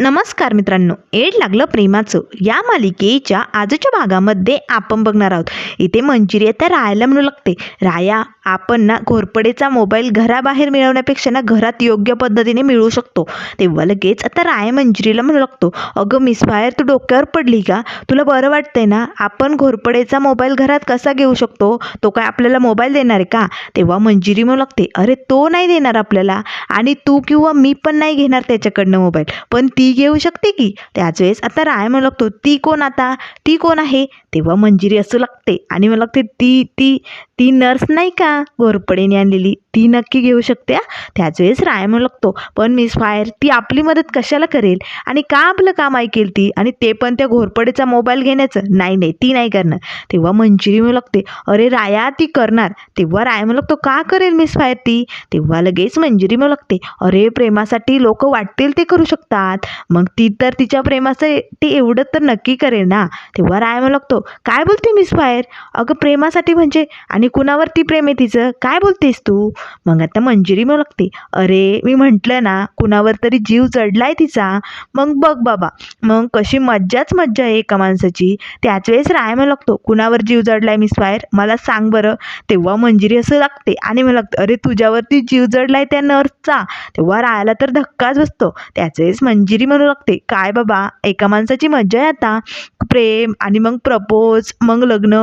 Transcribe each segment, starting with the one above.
नमस्कार मित्रांनो एड लागलं प्रेमाचं. या मालिकेच्या आजच्या भागामध्ये आपण बघणार आहोत. इथे मंजिरी आता रायाला म्हणू लागते. राया आपण ना घोरपडेचा मोबाईल घराबाहेर मिळवण्यापेक्षा ना घरात योग्य पद्धतीने मिळवू शकतो. तेव्हा लगेच आता राया मंजिरीला म्हणू लागतो अगं मिस फायर तू डोक्यावर पडली का? तुला बरं वाटतंय ना? आपण घोरपडेचा मोबाईल घरात कसा घेऊ शकतो? तो काय आपल्याला मोबाईल देणार आहे का? तेव्हा मंजिरी म्हणू लागते अरे तो नाही देणार आपल्याला. आणि तू किंवा मी पण नाही घेणार त्याच्याकडनं मोबाईल. पण ती ती घेऊ शकते की? त्याच वेळेस आता राय म्हणू लागतो ती कोण आता? ती कोण आहे? तेव्हा मंजिरी असं लागते. आणि मला लागते ती ती ती नर्स नाही का घोरपडेने आणलेली ती नक्की घेऊ शकते हा. त्याच वेळेस राय म्हणू लागतो. पण मिस फायर ती आपली मदत कशाला करेल? आणि का आपलं काम ऐकेल ती? आणि ते पण त्या घोरपडेचा मोबाईल घेण्याचं? नाही नाही ती नाही करणार. तेव्हा मंजिरी म्हणू लागते अरे राया ती करणार. तेव्हा राय म्हणू लागतो का करेल मिस फायर ती? तेव्हा लगेच मंजिरी म्हणू लागते अरे प्रेमासाठी लोक वाटतील ते करू शकतात. मग ती तर तिच्या प्रेमाचं ती एवढं तर नक्की करेल ना? तेव्हा राय म्हणू लागतो काय बोलते मिस फायर? अगं प्रेमासाठी म्हणजे? आणि कुणावरती प्रेम आहे तिचं? काय बोलतेस तू? मग आता मंजिरी मला लागते. अरे मी म्हटलं ना कुणावर तरी जीव चढलाय तिचा. मग बघ बाबा. मग कशी मज्जाच मज्जा आहे एका माणसाची. त्याच वेळेस राय मला लागतो कुणावर जीव जडलाय मिस फायर? मला सांग बरं. तेव्हा मंजिरी असं लागते आणि मला लागतं अरे तुझ्यावरती जीव जडलाय त्या नर्सचा. तेव्हा राहायला तर धक्काच बसतो. त्याच वेळेस मंजिरी म्हणू लागते काय बाबा? एका माणसाची मज्जा आहे आता. प्रेम आणि मग प्रपोज मग लग्न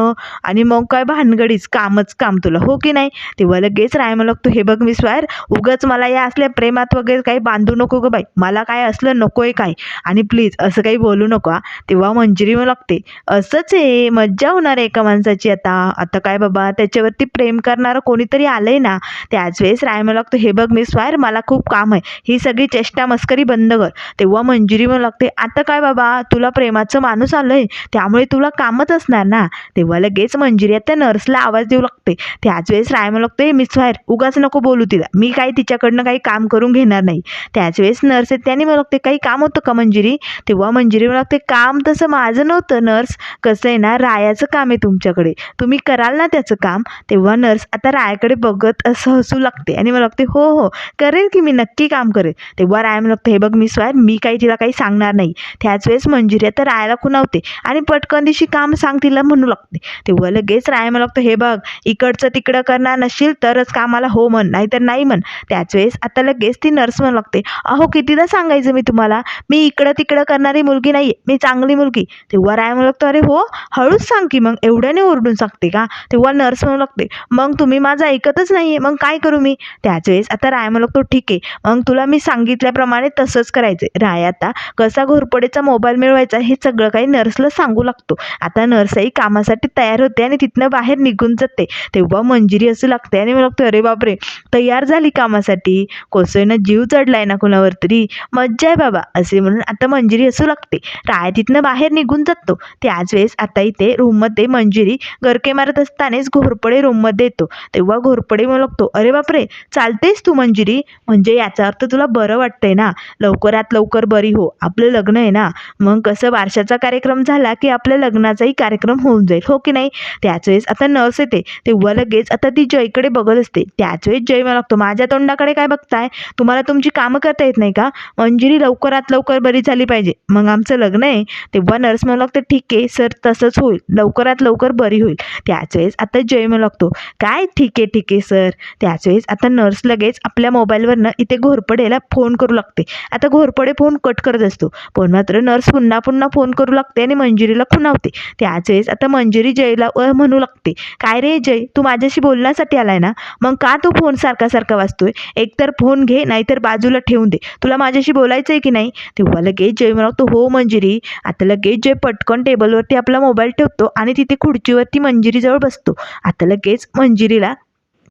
आणि मग काय भानगडीच कामच काम तुला हो की नाही? तेव्हा लगेच राय मला लागतो हे बघ मिस फायर उगाच मला या असल्या प्रेमात वगैरे काही बांधू नको ग बाई. मला काय असलं नको आहे काय? आणि प्लीज असं काही बोलू नको. हा. तेव्हा मंजिरी मग लागते असंच आहे मज्जा होणार आहे एका माणसाची आता. आता काय बाबा त्याच्यावरती प्रेम करणारं कोणीतरी आलंय ना त्याच वेळेस राय मला लागतो हे बघ मिस फायर मला खूप काम आहे. ही सगळी चेष्टा मस्करी बंद कर. तेव्हा मंजिरी मग लागते आता काय बाबा तुला प्रेमाचं माणूस आलंय त्यामुळे तुला काम कामच असणार ना. तेव्हा लगेच मंजिरी त्या नर्सला आवाज देऊ लागते. त्याच वेळेस राय मला लागते मिस फायर उगाच नको बोलू तिला. मी काही तिच्याकडनं काही काम करून घेणार नाही. त्याच वेळेस नर्स आहेत त्याने मला लागते काही काम होतं का मंजिरी? तेव्हा मंजिरी मला लागते काम तसं माझं नव्हतं नर्स. कसं आहे ना रायाचं काम आहे तुमच्याकडे. तुम्ही कराल ना त्याचं काम. तेव्हा नर्स आता रायाकडे बघत असं हसू लागते आणि मला लागते हो हो करेल की मी नक्की काम करेल. तेव्हा राय मला लागते हे बघ मिस स्वार मी काही तिला काही सांगणार नाही. त्याच वेळेस मंजिरी आता रायाला खुणावते आणि पटकन दिशी काम सांग तिला म्हणू लागते. तेव्हा लगेच राय म्हणू लागतो हे बघ इकडचं तिकडं करणार नसशील तरच कामाला हो म्हण नाहीतर नाही म्हण. त्याच वेळेस आता लगेच ती नर्स म्हणू लागते अहो कितीदा सांगायचं मी तुम्हाला? मी इकडं तिकडं करणारी मुलगी नाही मी चांगली मुलगी. तेव्हा राय म्हणू लागतो अरे हो हळूच सांग की मग एवढ्याने ओरडून सांगते का? तेव्हा नर्स म्हणू लागते मग तुम्ही माझं ऐकतच नाही मग काय करू मी? त्याच वेळेस आता राय म्हणू लागतो ठीक आहे मग तुला मी सांगितल्याप्रमाणे तसंच करायचं राय आता कसा घोरपडेचा मोबाईल मिळवायचा हे सगळं काही नर्सला सांगू लागतो. आता आता नर्सही कामासाठी तयार होते आणि तिथनं बाहेर निघून जाते. तेव्हा मंजिरी असं लागते आणि मला लागतं अरे बापरे तयार झाली कामासाठी. कोसळीनं जीव चढलाय ना कुणावर तरी. मज्जा आहे बाबा असे म्हणून आता मंजिरी असू लागते. राय तिथनं बाहेर निघून जातो. त्याच वेळेस आता इथे रूममध्ये मंजिरी गरके मारत असतानाच घोरपडे रूममध्ये येतो. तेव्हा घोरपडे मग लागतो अरे बापरे चालतेस तू मंजिरी? म्हणजे याचा अर्थ तुला बरं वाटतंय ना? लवकरात लवकर बरी हो. आपलं लग्न आहे ना? मग कसं बारशाचा कार्यक्रम झाला की आपल्या लग्नाचाही कार्यक्रम होऊन जाईल. हो की नाही? त्याच वेळेस आता नर्स येते. तेव्हा लगेच आता ती जयकडे बघत असते. त्याच वेळेस जय मला लागतो माझ्या तोंडाकडे काय बघताय? तुम्हाला तुमची कामं करता येत नाही का? मंजिरी लवकरात लवकर बरी झाली पाहिजे. मग आमचं लग्न आहे. तेव्हा नर्स म्हणू लागतं ठीक आहे सर तसंच होईल. लवकरात लवकर बरी होईल. त्याच वेळेस आता जय म्हणू लागतो काय? ठीक आहे ठीक आहे सर त्याच वेळेस आता नर्स लगेच आपल्या मोबाईलवरनं इथे घोरपडेला फोन करू लागते. आता घोरपडे फोन कट करत असतो. पण मात्र नर्स पुन्हा पुन्हा फोन करू लागते आणि मंजिरीला खुणावते. त्याच वेळेस आता मंजिरी जयला अ म्हणू लागते. काय रे जय? तू माझ्याशी बोलण्यासाठी आलाय ना? मग का तू फोन सारखा सारखा वाचतोय एकतर फोन घे नाहीतर बाजूला ठेवून दे. तुला माझ्याशी बोलायचं आहे की नाही? तेव्हा लगेच जय म्हणतो हो मंजिरी. आता लगेच जय पटकन टेबलवरती आपला मोबाईल ठेवतो आणि तिथे खुर्चीवरती मंजिरीजवळ बसतो. आता लगेच मंजिरीला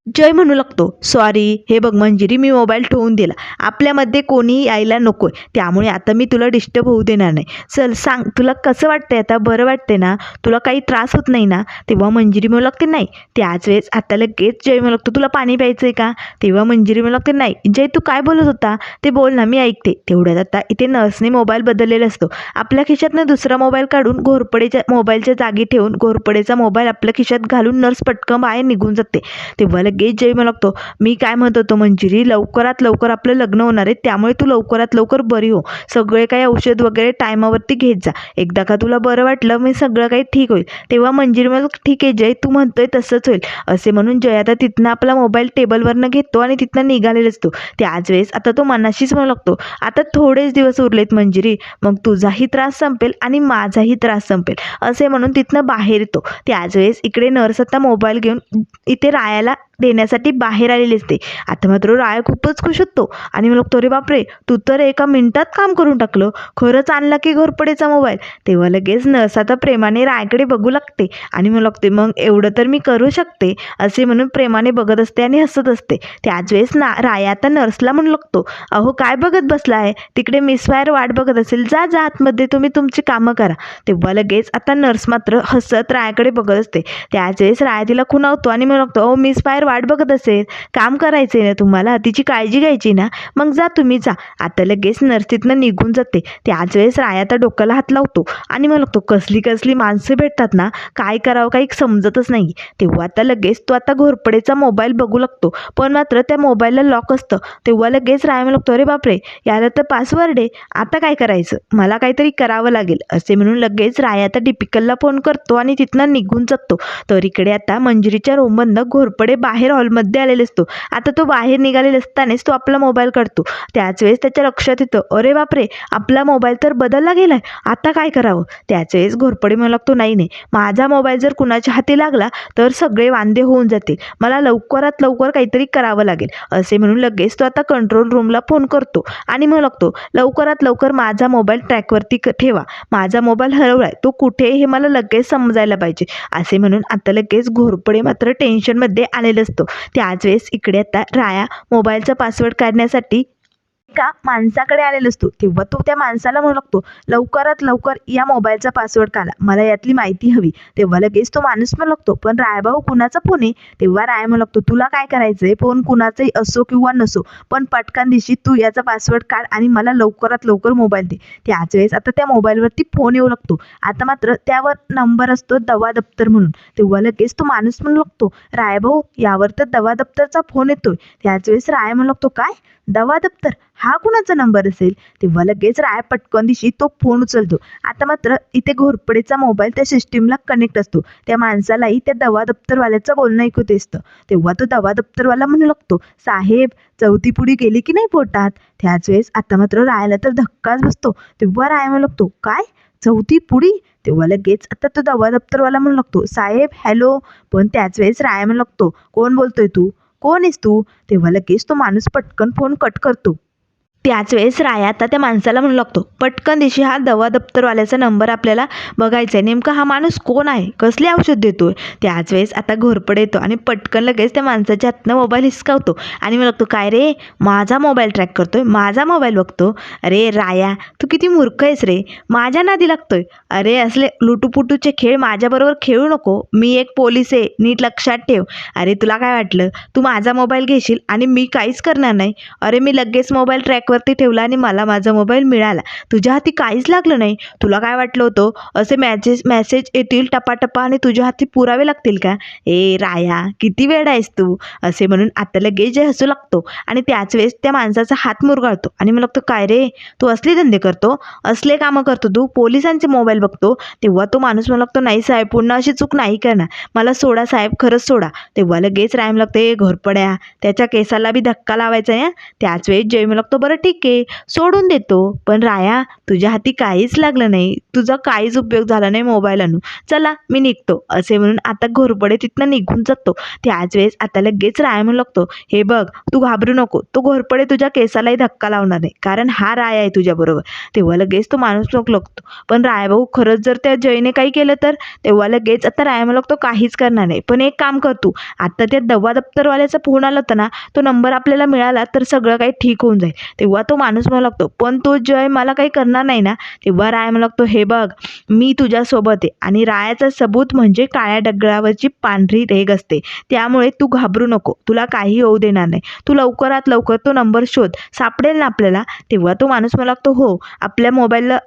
जय म्हणू लागतो. सॉरी हे बघ मंजिरी मी मोबाईल ठेवून दिला. आपल्यामध्ये कोणीही यायला नको आहे त्यामुळे आता मी तुला डिस्टर्ब होऊ देणार नाही. चल सांग तुला कसं वाटतंय आता? बरं वाटतंय ना? तुला काही त्रास होत नाही ना? तेव्हा मंजिरी म्हणू लागते नाही. त्याच वेळेस आता लगेच जय म्हणू लागतो तुला पाणी प्यायचं आहे का? तेव्हा मंजिरी म्हणू लागते नाही. जय तू काय बोलत होता? ते बोल ना मी ऐकते. तेवढ्यात आता इथे नर्सने मोबाईल बदललेला असतो. आपल्या खिशातनं दुसरा मोबाईल काढून घोरपडेच्या मोबाईलच्या जागी ठेवून घोरपडेचा मोबाईल आपल्या खिशात घालून नर्स पटकन बाहेर निघून जाते. तेव्हा लगेच जय लागतो. मी काय म्हणत होतो मंजिरी लवकरात लवकर आपलं लग्न होणार आहे त्यामुळे तू लवकरात लवकर बरी हो. सगळे काही औषध वगैरे टायमावरती घेत जा. एकदा का तुला बरं वाटलं मी सगळं काही ठीक होईल. तेव्हा मंजिरी मला ठीक आहे जय तू म्हणतोय तसंच होईल. असे म्हणून जय आता तिथनं आपला मोबाईल टेबलवरनं घेतो आणि तिथनं निघालेला असतो त्याच वेळेस आता तो मनाशीच म्हणू लागतो. आता थोडेच दिवस उरलेत मंजिरी मग तुझाही त्रास संपेल आणि माझाही त्रास संपेल असे म्हणून तिथनं बाहेर येतो. त्याच वेळेस इकडे नर्स आता मोबाईल घेऊन इथे रायाला देण्यासाठी बाहेर आलेली असते. आता मात्र राय खूपच खुश होतो आणि मग तो अरे बापरे तू तर एका मिनिटात काम करून टाकलं. खरंच आणला की घोरपडेचा मोबाईल. तेव्हा लगेच नर्स आता प्रेमाने रायाकडे बघू लागते आणि मग लागते मग एवढं तर मी करू शकते असे म्हणून प्रेमाने बघत असते आणि हसत असते. त्याच वेळेस ना राय आता नर्सला म्हणू लागतो अहो काय बघत बसला आहे तिकडे मिस फायर वाट बघत असेल जा जा आतमध्ये तुम्ही तुमची कामं करा. तेव्हा लगेच आता नर्स मात्र हसत रायाकडे बघत असते. त्याच वेळेस राया तिला खुणावतो आणि मग लागतो अहो मिस फायर वाट बघत असेल काम करायचे ना तुम्हाला तिची काळजी घ्यायची ना मग जा तुम्ही जा. आता लगेच नर्स तिथनं निघून जाते. त्याच वेळेस राया आता डोक्याला हात लावतो आणि मग लागतो कसली कसली माणसं भेटतात ना काय करावं काही समजतच नाही. तेव्हा आता लगेच तो आता घोरपडेचा मोबाईल बघू लागतो. पण मात्र त्या मोबाईलला लॉक असतं. तेव्हा लगेच राया लागतो अरे बापरे याला तर पासवर्ड आहे. आता काय करायचं? मला काहीतरी करावं लागेल. असे म्हणून लगेच राया आता डिपिकलला फोन करतो आणि तिथनं निघून जातो. तर इकडे आता मंजुरीच्या रूममधनं घोरपडे बाहेर हॉलमध्ये आलेले असतो. आता तो बाहेर निघालेला असतानाच तो आपला मोबाईल काढतो. त्याच वेळेस त्याच्या लक्षात येतं अरे बापरे आपला मोबाईल तर बदलला गेला आहे आता काय करावं? त्याच वेळेस घोरपडे म्हणू लागतो नाही नाही. माझा मोबाईल जर कुणाच्या हाती लागला तर सगळे वांदे होऊन जातील. मला लवकरात लवकर काहीतरी करावं लागेल. असे म्हणून लगेच तो आता कंट्रोल रूमला फोन करतो आणि म्हणू लागतो लवकरात लवकर माझा मोबाईल ट्रॅकवरती क- ठेवा. माझा मोबाईल हरवलाय. तो कुठे हे मला लगेच समजायला पाहिजे. असे म्हणून आता लगेच घोरपडे मात्र टेन्शनमध्ये आलेलं असतो. त्याच वेळेस इकडे आता राया मोबाईलचा पासवर्ड काढण्यासाठी एका माणसाकडे आलेला असतो. तेव्हा तो त्या माणसाला म्हणू लागतो लवकरात लवकर या मोबाईलचा पासवर्ड काढा. मला यातली माहिती हवी. तेव्हा लगेच तो माणूस म्हणू लागतो पण रायभाऊ कुणाचा फोन आहे? तेव्हा राय म्हणू लागतो तुला काय करायचंय? फोन कुणाचाही असो किंवा नसो पण पटकन दिवशी तू याचा पासवर्ड काढ आणि मला लवकरात लवकर मोबाईल दे. त्याच वेळेस आता त्या मोबाईलवरती फोन येऊ लागतो. आता मात्र त्यावर नंबर असतो दवा दप्तर म्हणून. तेव्हा लगेच तो माणूस म्हणू लागतो रायभाऊ यावर तर दवा दप्तरचा फोन येतोय. त्याच वेळेस राय म्हणू लागतो काय? दवा दप्तर? हा कुणाचा नंबर असेल? तेव्हा लगेच राय पटकन दिशी तो फोन उचलतो. आता मात्र इथे घोरपडेचा मोबाईल त्या सिस्टीमला कनेक्ट असतो. त्या माणसालाही त्या दवा दप्तरवाल्याचं बोलणं ऐकू असतं. तेव्हा तो दवा दप्तरवाला म्हणू लागतो साहेब चौथी पुढी गेली की नाही पोटात? त्याच वेळेस आता मात्र रायाला तर धक्काच बसतो. तेव्हा राय म्हणू लागतो काय? चौथी पुढी तेव्हा लगेच आता तो दवा दप्तरवाला म्हणू लागतो साहेब हॅलो पण त्याच वेळेस राय म्हणू लागतो कोण बोलतोय तू? कोण आहेस तू? तेव्हा लगेच तो माणूस पटकन फोन कट करतो. त्याच वेळेस राया आता त्या माणसाला म्हणू लागतो पटकन दिवशी हा दवा दप्तरवाल्याचा नंबर आपल्याला बघायचा आहे नेमका हा माणूस कोण आहे? कसले औषध देतोय? त्याच वेळेस आता घोरपड येतो आणि पटकन लगेच त्या माणसाच्या हातनं मोबाईल हिसकावतो आणि मी लागतो काय रे? माझा मोबाईल ट्रॅक करतो आहे माझा मोबाईल बघतो? अरे राया तू किती मूर्ख आहेस रे. माझ्या नादी लागतो आहे अरे असले लुटूपुटूचे खेळ माझ्याबरोबर खेळू नको. मी एक पोलीस आहे. नीट लक्षात ठेव. अरे तुला काय वाटलं? तू माझा मोबाईल घेशील आणि मी काहीच करणार नाही. अरे मी लगेच मोबाईल ट्रॅक डेस्कवरती ठेवला आणि मला माझा मोबाईल मिळाला. तुझ्या हाती काहीच लागलं नाही. तुला काय वाटलं होतं? असे मॅसेज मॅसेज येतील टपाटपा आणि तुझ्या हाती पुरावे लागतील का? ए राया किती वेळ आहेस तू? असे म्हणून आता लगेच जे हसू लागतो आणि त्याच वेळेस त्या माणसाचा हात मुरगाळतो आणि मग लागतो काय रे? तू असले धंदे करतो? असले कामं करतो तू? पोलिसांचे मोबाईल बघतो? तेव्हा तो माणूस मला लागतो नाही साहेब पुन्हा अशी चूक नाही करणार. मला सोडा साहेब खरंच सोडा. तेव्हा लगेच रायम लागते घोरपड्या त्याच्या केसाला बी धक्का लावायचा आहे त्याच वेळेस जय मला लागतो बरं ठीक आहे सोडून देतो. पण राया तुझ्या हाती काहीच लागलं नाही. तुझा काहीच उपयोग झाला नाही मोबाईल आणून. चला मी निघतो. असे म्हणून आता घोरपडे तिथनं निघून जातो. त्याच वेळेस आता लगेच राया म्हणू लागतो हे बघ तू घाबरू नको. तो घोरपडे तुझ्या केसालाही धक्का लावणार नाही. कारण हा राया आहे तुझ्याबरोबर. तेव्हा लगेच तो माणूस लोक लागतो पण रायाभाऊ खरंच जर त्या जयने काही केलं तर? तेव्हा लगेच आता राया म्हणू लागतो काहीच करणार नाही. पण एक काम कर तू. आता त्या दवा दप्तरवाल्याचा फोन आला होता ना तो नंबर आपल्याला मिळाला तर सगळं काही ठीक होऊन जाईल. तेव्हा तेव्हा तो माणूस म्हणू लागतो पण तो जय मला काही करणार नाही ना तेव्हा राय म्हणू लागतो हे बघ मी तुझ्यासोबत आहे आणि रायाचा सबूत म्हणजे काळ्या दगडावरची पांढरी रेग असते. त्यामुळे तू घाबरू नको तुला काही होऊ देणार नाही. तू लवकरात लवकर तो नंबर शोध. सापडेल ना आपल्याला? तेव्हा तो माणूस मला लागतो हो आपल्या मोबाईलला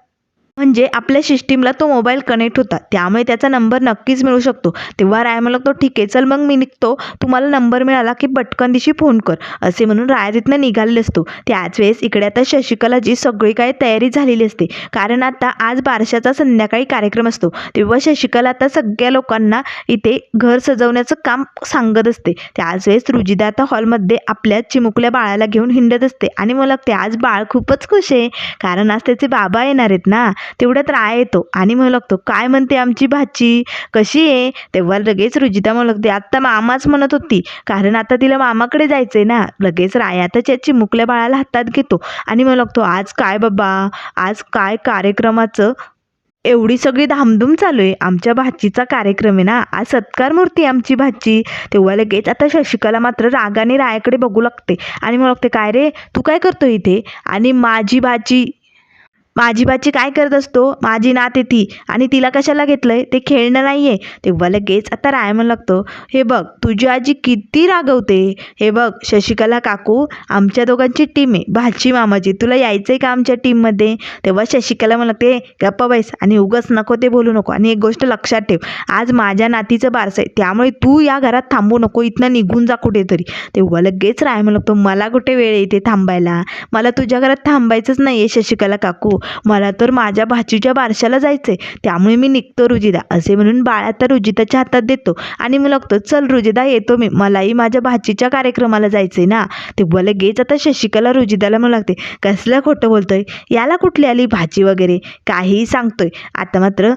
म्हणजे आपल्या सिस्टीमला तो मोबाईल कनेक्ट होता. त्यामुळे त्याचा नंबर नक्कीच मिळू शकतो. तेव्हा राय म्हणला तो ठीक आहे चल मग मी निघतो. तुम्हाला नंबर मिळाला की पटकन दिशी फोन कर. असे म्हणून राया तिथनं निघालेले असतो. त्याच वेळेस इकडे आता शशिकलाची सगळी काही तयारी झालेली असते. कारण आता आज बारशाचा संध्याकाळी कार्यक्रम असतो. तेव्हा शशिकला आता सगळ्या लोकांना इथे घर सजवण्याचं काम सांगत असते. त्याच वेळेस रुजिदा आता हॉलमध्ये आपल्या चिमुकल्या बाळाला घेऊन हिंडत असते. आणि मला ते आज बाळ खूपच खुश आहे. कारण आज त्याचे बाबा येणार आहेत ना. तेवढ्यात राय येतो आणि म्हणू लागतो काय म्हणते आमची भाची? कशी आहे? तेव्हा लगेच रुजिता म्हणू लागते आत्ता मामाच म्हणत होती कारण आता तिला मामाकडे जायचं आहे ना. लगेच राय आता चिमुकल्या बाळाला हातात घेतो. आणि म्हणू लागतो आज काय बाबा? आज काय कार्यक्रमाचं? एवढी सगळी धामधूम चालू आहे. आमच्या भाचीचा कार्यक्रम आहे ना. आज सत्कार मूर्ती आहे आमची भाची. तेव्हा लगेच आता शशिकला मात्र रागाने रायाकडे बघू लागते. आणि मग लागते काय रे? तू काय करतो इथे? आणि माझी भाची माझी बाची काय करत असतो? माझी नात आहे ती आणि तिला कशाला घेतलंय? ते खेळणं नाही आहे तेव्हा लगेच आता रायमन लागतो. हे बघ तुझी आजी किती रागवते. हे बघ शशिकला काकू आमच्या दोघांची टीम आहे. भाची मामाची तुला यायचं आहे का आमच्या टीममध्ये तेव्हा शशिकला मला लागते गप्पा बैस आणि उगच नको ते बोलू नको. आणि एक गोष्ट लक्षात ठेव. आज माझ्या नातीचं बारसं आहे. त्यामुळे तू या घरात थांबू नको. इथनं निघून जा कुठेतरी. तेव्हा लगेच रायमन लागतो मला कुठे वेळ येते थांबायला? मला तुझ्या घरात थांबायचंच नाही आहे शशिकला काकू. मला तर माझ्या भाचीच्या बारशाला जायचं आहे त्यामुळे मी निघतो रुजिदा. असे म्हणून बाळ आता रुजिताच्या हातात देतो. आणि मी लागतो चल रुजिदा येतो मी. मलाही माझ्या भाचीच्या कार्यक्रमाला जायचं आहे ना तेव्हा लगेच आता शशिकला रुजिदाला म्हणू लागते. कसलं खोटं बोलतोय? याला कुठली आली भाची वगैरे? काहीही सांगतोय. आता मात्र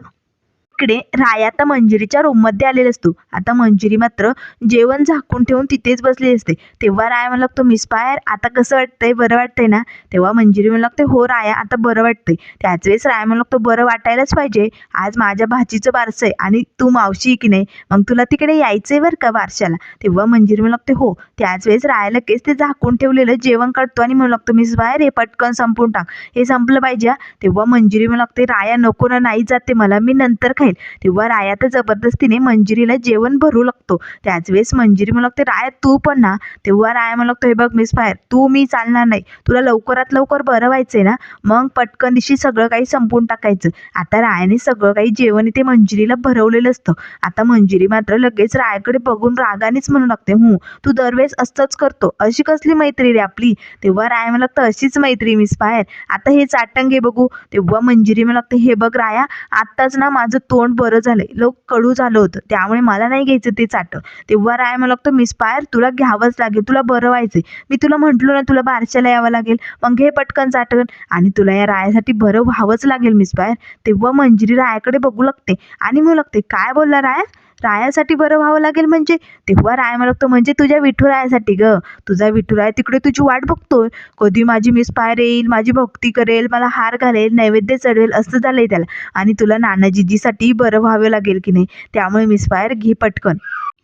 इकडे राय आता मंजिरीच्या रूममध्ये आलेला असतो. आता मंजिरी मात्र जेवण झाकून ठेवून तिथेच बसली असते. तेव्हा राय मला लागतो मिस पायर आता कसं वाटतंय? बरं वाटतंय ना? तेव्हा मंजिरी मला लागते हो राया आता बरं वाटतंय. त्याच वेळेस राय मला लागतो बरं वाटायलाच पाहिजे. आज माझ्या भाचीचं बारसं आहे आणि तू मावशी आहे की नाही? मग तुला तिकडे यायचंय बरं का बारशाला? तेव्हा मंजिरी मला लागते हो. त्याच वेळेस राया लगेच ते झाकून ठेवलेलं जेवण काढतो आणि म्हणू लागतो मिस बाहेर हे पटकन संपून टाक. हे संपलं पाहिजे तेव्हा मंजिरी मला लागते राया नको ना नाही जाते मला. मी नंतर खाईल तेव्हा राया तर जबरदस्तीने मंजिरीला जेवण भरू लागतो. त्याच वेळेस मंजिरी मला लागते राया तू पण ना. तेव्हा राया मला लागतो हे बघ मिस बाहेर तू मी चालणार नाही. तुला लवकरात लवकर बरं व्हायचंय ना. मग पटकन दिशी सगळं काही संपून टाकायचं. आता रायाने सगळं काही जेवण इथे मंजिरीला भरवलेलं असतं. आता मंजिरी मात्र लगेच रायाकडे बघून रागानेच म्हणू लागते हू तू दरवेळेस असंच करतो. अशी कसली मैत्री रे आपली? तेव्हा राया मला लागतं अशीच मैत्री मिस बाहेर. आता हे चाटंग बघू. तेव्हा मंजिरी मला लागते हे बघ राया आत्ताच ना माझं तोंड बरं झालं आहे लोक कडू झालं होतं. त्यामुळे मला नाही घ्यायचं ते चाट. तेव्हा राय मला लागतो मिस पायर तुला घ्यावंच लागेल. तुला बरं व्हायचं मी तुला म्हटलो ना तुला बारशाला यावं लागेल. मग घे पटकन चाटण. आणि तुला या रायासाठी बरं व्हावंच लागेल मिस पायर तेव्हा मंजिरी रायाकडे बघू लागते. आणि म्हणू लागते काय बोलला राया? रायासाठी बरं व्हावं लागेल म्हणजे? तेव्हा राय मला म्हणजे तुझ्या विठुरायासाठी ग. तुझा विठुराय तिकडे तुझी वाट बघतोय. कधी माझी मिस पायर येईल माझी भक्ती करेल मला हार घालेल नैवेद्य चढवेल असं झालंय त्याला. आणि तुला नानाजीजीसाठी बरं व्हावं लागेल की नाही? त्यामुळे मिस पायर घे पटकन.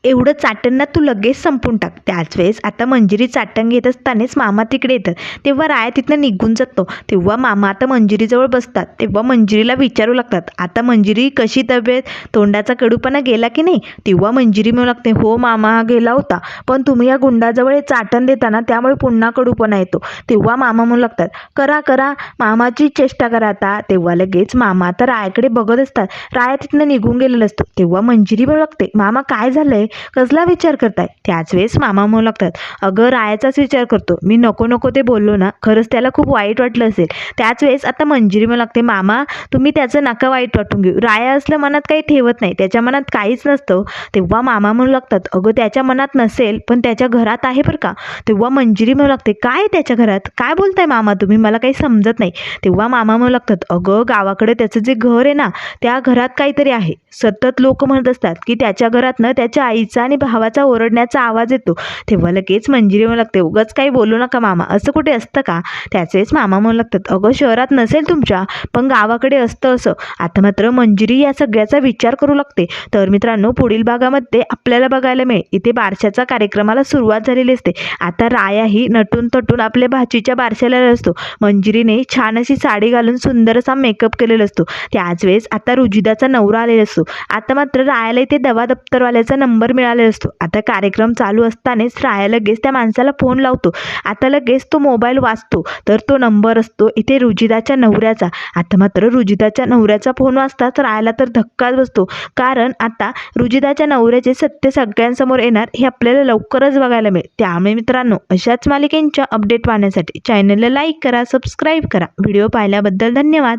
एवढं चाटण ना तू लगेच संपून टाक. त्याच वेळेस आता मंजिरी चाटण घेत असतानाच मामा तिकडे येतात. तेव्हा राया तिथनं निघून जातो. तेव्हा मामा आता मंजिरीजवळ बसतात. तेव्हा मंजिरीला विचारू लागतात. आता मंजिरी कशी तब्येत? तोंडाचा कडूपणा गेला की नाही? तेव्हा मंजिरी म्हणू लागते हो मामा गेला होता. पण तुम्ही या गुंडाजवळ चाटण देताना त्यामुळे पुन्हा कडूपणा येतो. तेव्हा मामा म्हणू लागतात करा करा. मामाची चेष्टा करा आता. तेव्हा लगेच मामा आता रायाकडे बघत असतात. राया तिथनं निघून गेलेला असतो. तेव्हा मंजिरी म्हणू लागते मामा काय झालंय? कसला विचार करताय? त्याच वेळेस मामा म्हणू लागतात अगं रायाचाच विचार करतो. मी नको नको ते बोललो ना खरंच त्याला खूप वाईट वाटलं असेल. त्याच वेळेस आता मंजिरी म्हणू लागते मामा तुम्ही त्याचं नका वाईट वाटून घेऊ. राया असलं मनात काही ठेवत नाही. त्याच्या मनात काहीच नसतं. तेव्हा मामा म्हणू लागतात अगं त्याच्या मनात नसेल पण त्याच्या घरात आहे बरं का? तेव्हा मंजिरी म्हणू लागते काय त्याच्या घरात? काय बोलताय मामा तुम्ही? मला काही समजत नाही. तेव्हा मामा म्हणू लागतात अगं गावाकडे त्याचं जे घर आहे ना त्या घरात काहीतरी आहे. सतत लोक म्हणत असतात की त्याच्या घरातनं त्याच्या आई आईचा आणि भावाचा ओरडण्याचा आवाज येतो. तेव्हा लगेच मंजिरी म्हणू लागते उगाच काही बोलू नका मामा असं कुठे असतं का? त्याच वेळेस मामा म्हणू लागतात अगं शहरात नसेल तुमच्या पण गावाकडे असतं असं. आता मात्र मंजिरी या सगळ्याचा विचार करू लागते. तर मित्रांनो पुढील भागामध्ये आपल्याला बघायला मिळेल. इथे बारशाचा कार्यक्रमाला सुरुवात झालेली असते. आता राया ही नटून तटून आपल्या भाचीच्या बारशाला असतो. मंजिरीने छान अशी साडी घालून सुंदर असा मेकअप केलेला असतो. त्याच वेळेस आता रुजिदाचा नवरा आलेला असतो. आता मात्र रायाला इथे दवा दप्तरवाल्याचा नंबर मिळालेला असतो. आता कार्यक्रम चालू असतानाच राया लगेच त्या माणसाला फोन लावतो. आता लगेच तो मोबाईल वाचतो. तर तो नंबर असतो. इथे रुजिदाच्या नवऱ्याचा. आता मात्र रुजिदाच्या नवऱ्याचा फोन वाचताच रायाला तर धक्काच बसतो. कारण आता रुजिदाच्या नवऱ्याचे सत्य सगळ्यांसमोर येणार हे आपल्याला लवकरच बघायला मिळेल. त्यामुळे मित्रांनो अशाच मालिकेंच्या अपडेट पाहण्यासाठी चॅनलला लाईक करा सबस्क्राईब करा. व्हिडिओ पाहिल्याबद्दल धन्यवाद.